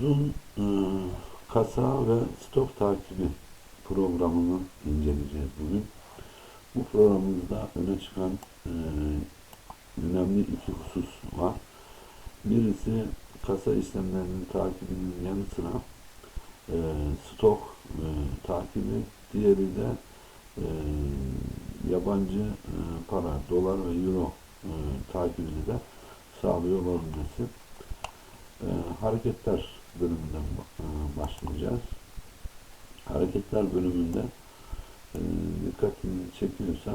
Zoom e, kasa ve stok takibi programını inceleyeceğiz bugün. Bu programımızda öne çıkan e, önemli iki husus var. Birisi kasa işlemlerinin takibinin yanı sıra e, stok e, takibi, diğeri de e, yabancı e, para, dolar ve euro e, takibini de sağlıyor olabilmesi. E, hareketler bölümünden e, başlayacağız. Hareketler bölümünde e, dikkatini çekiyorsa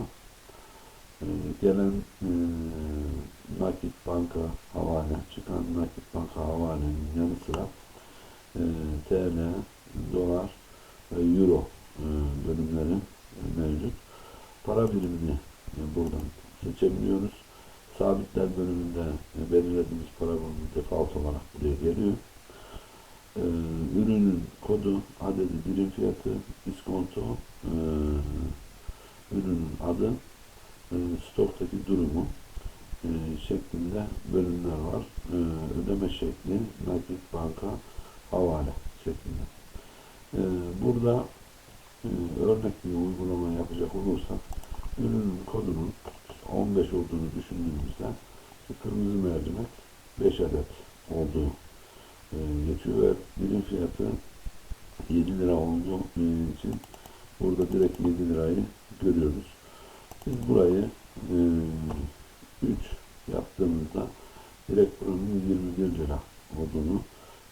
e, gelen e, nakit banka havale, çıkan nakit banka havalenin yanı sıra TL, dolar ve euro bölümleri mevcut. Para birimini buradan seçebiliyoruz. Sabitler bölümünde belirlediğimiz para birimi default olarak buraya geliyor. E, ürünün kodu, adedi, birim fiyatı, iskonto, e, ürünün adı, e, stoktaki durumu şeklinde bölümler var. Ödeme şekli, nakit, banka, havale şeklinde. Burada örnek bir uygulama yapacak olursak ürünün kodunun 15 olduğunu düşündüğümüzde kırmızı mercimek 5 adet olduğu e, geçiyor ve birim fiyatı 7 lira olduğu e, için burada direkt 7 lirayı görüyoruz. Biz burayı e, 3 yaptığımızda direkt buranın 21 lira olduğunu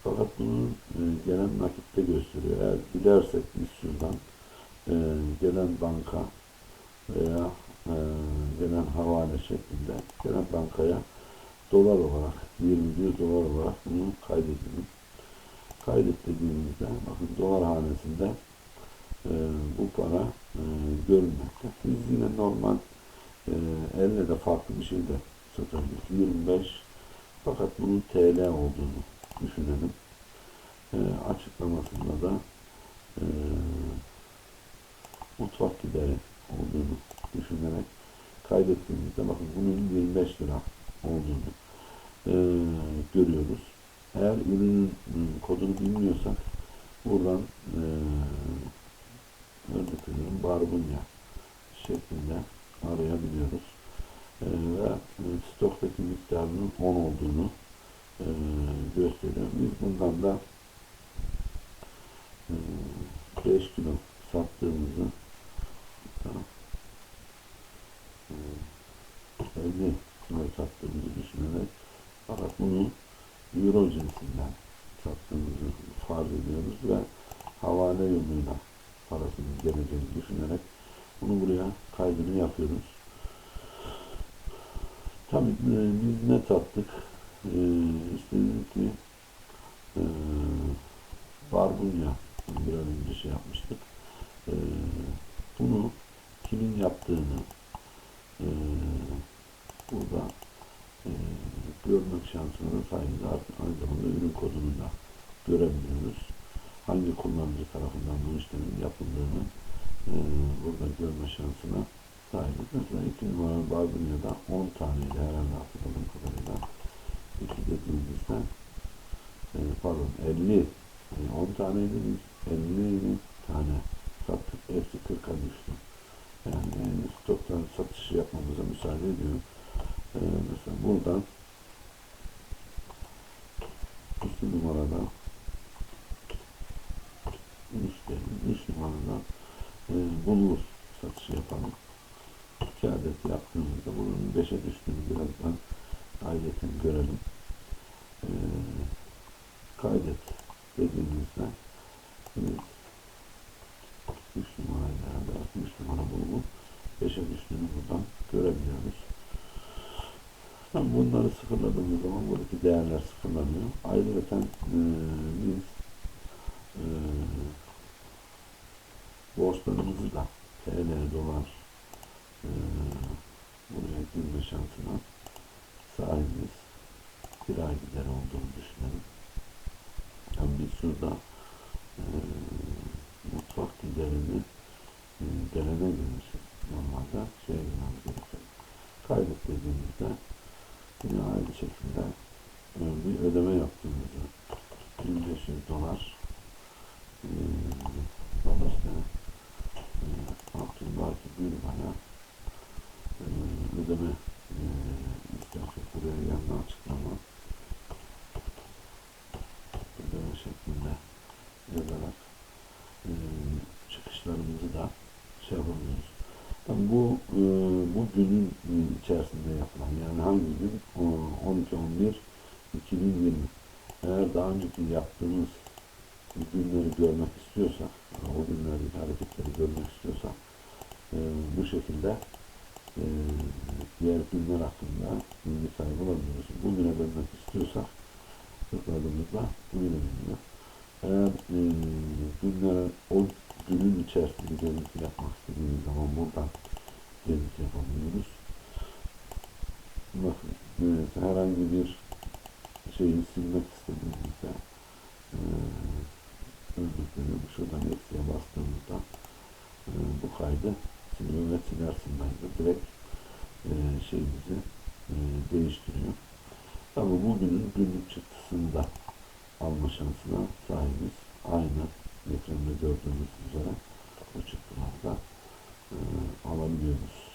fakat bunun e, gelen nakitte gösteriyor. Eğer dilersek biz şuradan e, gelen banka veya e, gelen havale şeklinde gelen bankaya dolar olarak 21 dolar olarak bunu kaydedelim. Kaydet dediğimizde bakın dolar hanesinde e, bu para e, görünmekte. Biz yine normal e, elle de farklı bir şey de satabiliriz. 25 fakat bunun TL olduğunu düşünelim. E, açıklamasında da e, mutfak gideri olduğunu düşünerek kaydettiğimizde bakın bunun 25 lira olduğunu e, görüyoruz. Eğer ürünün e, kodunu bilmiyorsak buradan e, örnek veriyorum barbunya şeklinde arayabiliyoruz. E, ve e, stoktaki miktarının 10 olduğunu e, gösteriyor. Biz bundan da e, 5 kilo sattığımızı e, 50 kilo sattığımızı düşünerek fakat bunu euro cinsinden sattığımızı farz ediyoruz ve havale yoluyla parasının geleceğini düşünerek bunu buraya kaydını yapıyoruz. Tabii e, biz ne sattık? E, işte ki e, barbunya bir an önce şey yapmıştık. E, bunu kimin yaptığını e, burada görmek şansına sahibiz. Aynı zamanda ürün kodunu da görebiliyoruz. Hangi kullanıcı tarafından bu işlemin yapıldığını e, burada görme şansına sahibiz. Mesela iki numaralı barbunyada 10 taneydi herhalde hatırladığım kadarıyla. İki dediğimizde e, pardon 50 e, 10 taneydi biz 50 tane sattık. Hepsi 40'a düştü. Yani stoktan satışı yapmamıza müsaade ediyor. E, mesela buradan bulur satışı yapalım. İki adet yaptığımızda bunun beşe düştüğünü birazdan kaydetin görelim. E, kaydet dediğimizde biz 3 numarayla beraber 3 numara bulup 5'e düştüğünü buradan görebiliyoruz. Tam bunları sıfırladığımız zaman buradaki değerler sıfırlanıyor. Ayrıca e, biz e, borçlarımızı da TL, dolar e, buraya girme şansına sahibiz. Bir ay gider olduğunu düşünelim. Yani biz şurada e, mutfak giderini e, gelene girmişiz. Normalde şey girmemiz gerekiyor. Kaydet dediğimizde yine aynı şekilde e, bir ödeme yaptığımızı 1500 dolar ee, ben işte e, Abdülbaki Gülban'a e, ödeme e, istersek buraya yanına açıklama ödeme şeklinde yazarak e, çıkışlarımızı da şey yapabiliyoruz. Tabii bu e, bu günün e, içerisinde yapılan yani hangi gün? O, 12 11 2020. Eğer daha önceki yaptığımız günleri görmek istiyorsak, o günlerdeki hareketleri görmek istiyorsak e, bu şekilde e, diğer günler hakkında bilgi sahibi olabiliyoruz. Bugüne dönmek istiyorsak tıkladığımızda bugüne dönüyor. Eğer e, günlere o günün içerisinde gezinti yapmak istediğimiz zaman buradan gezinti yapabiliyoruz. Bakın e, herhangi bir şeyi silmek istediğimizde e, örnek veriyorum şuradan eksiye bastığımızda e, bu kaydı siliyor ve silersin kaydı direkt e, şeyimizi e, değiştiriyor. Tabi bugünün günlük çıktısını da alma şansına sahibiz. Aynı ekranda gördüğünüz üzere o çıktılarda e, alabiliyoruz.